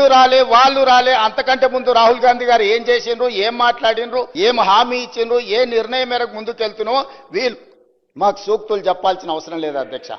వీళ్ళు రాలే వాళ్ళు రాలే. అంతకంటే ముందు రాహుల్ గాంధీ గారు ఏం చేసిండ్రు? ఏం మాట్లాడిండ్రు? ఏం హామీ ఇచ్చిండ్రు? ఏ నిర్ణయం మేరకు ముందుకు వీళ్ళు మాకు సూక్తులు చెప్పాల్సిన అవసరం లేదు అధ్యక్ష.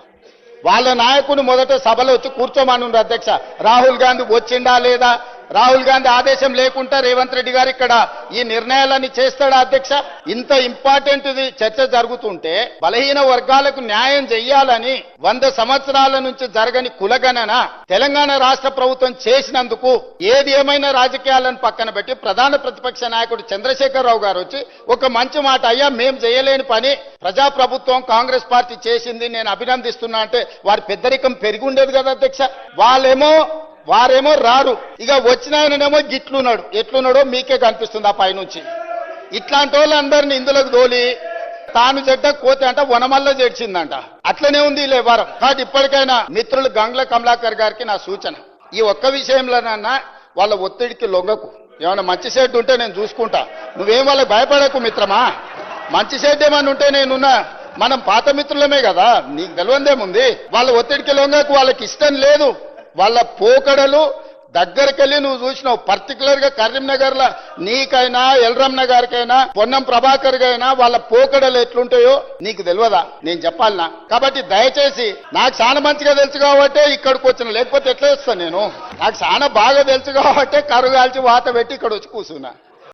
వాళ్ళ నాయకుడు మొదట సభలో వచ్చి కూర్చోమని అధ్యక్ష. రాహుల్ గాంధీ వచ్చిండా లేదా? రాహుల్ గాంధీ ఆదేశం లేకుండా రేవంత్ రెడ్డి గారు ఇక్కడ ఈ నిర్ణయాలన్నీ చేస్తాడా అధ్యక్ష? ఇంత ఇంపార్టెంట్ చర్చ జరుగుతుంటే బలహీన వర్గాలకు న్యాయం చెయ్యాలని వంద సంవత్సరాల నుంచి జరగని కులగణన తెలంగాణ రాష్ట్ర ప్రభుత్వం చేసినందుకు ఏది ఏమైనా రాజకీయాలను పక్కన పెట్టి ప్రధాన ప్రతిపక్ష నాయకుడు చంద్రశేఖరరావు గారు వచ్చి ఒక మంచి మాట అయ్యా మేం చేయలేని పని ప్రజాప్రభుత్వం కాంగ్రెస్ పార్టీ చేసింది నేను అభినందిస్తున్నా అంటే వారి పెద్దరికం పెరిగి ఉండేది కదా అధ్యక్ష? వాళ్ళేమో వారేమో రారు ఇక వచ్చిన ఆయననేమో గిట్లున్నాడు. ఎట్లున్నాడో మీకే కనిపిస్తుంది ఆ పైనుంచి. ఇట్లాంటి వాళ్ళందరినీ ఇందులోకి తోలి తాను చెడ్డ కోతి అంట వనమల్ల చేర్చిందంట అట్లనే ఉంది ఈ కాబట్టి ఇప్పటికైనా మిత్రులు గంగ్ల కమలాకర్ గారికి నా సూచన. ఈ ఒక్క విషయంలోనన్నా వాళ్ళ ఒత్తిడికి లొంగకు. ఏమైనా మంచి షెడ్ ఉంటే నేను చూసుకుంటా. నువ్వేం వాళ్ళకి భయపడకు మిత్రమా? మంచి షెడ్ ఏమైనా ఉంటే నేనున్నా మనం పాత మిత్రులమే కదా. నీకు తెలియందేముంది? వాళ్ళ ఒత్తిడికి లొంగకు వాళ్ళకి ఇష్టం లేదు. వాళ్ళ పోకడలు దగ్గరికి వెళ్ళి నువ్వు చూసినావు. పర్టికులర్గా కరీంనగర్లో నీకైనా ఎల్రమ్న గారికైనా పొన్నం ప్రభాకర్ గైనా వాళ్ళ పోకడలు ఎట్లుంటాయో నీకు తెలియదా? నేను చెప్పాలనా? కాబట్టి దయచేసి నాకు చాలా మంచిగా తెలుసు కాబట్టి ఇక్కడికి వచ్చిన లేకపోతే ఎట్లా వస్తాను నేను? నాకు చాలా బాగా తెలుసు కాబట్టి కరుగాల్చి వాత పెట్టి ఇక్కడ వచ్చి కూర్చున్నా.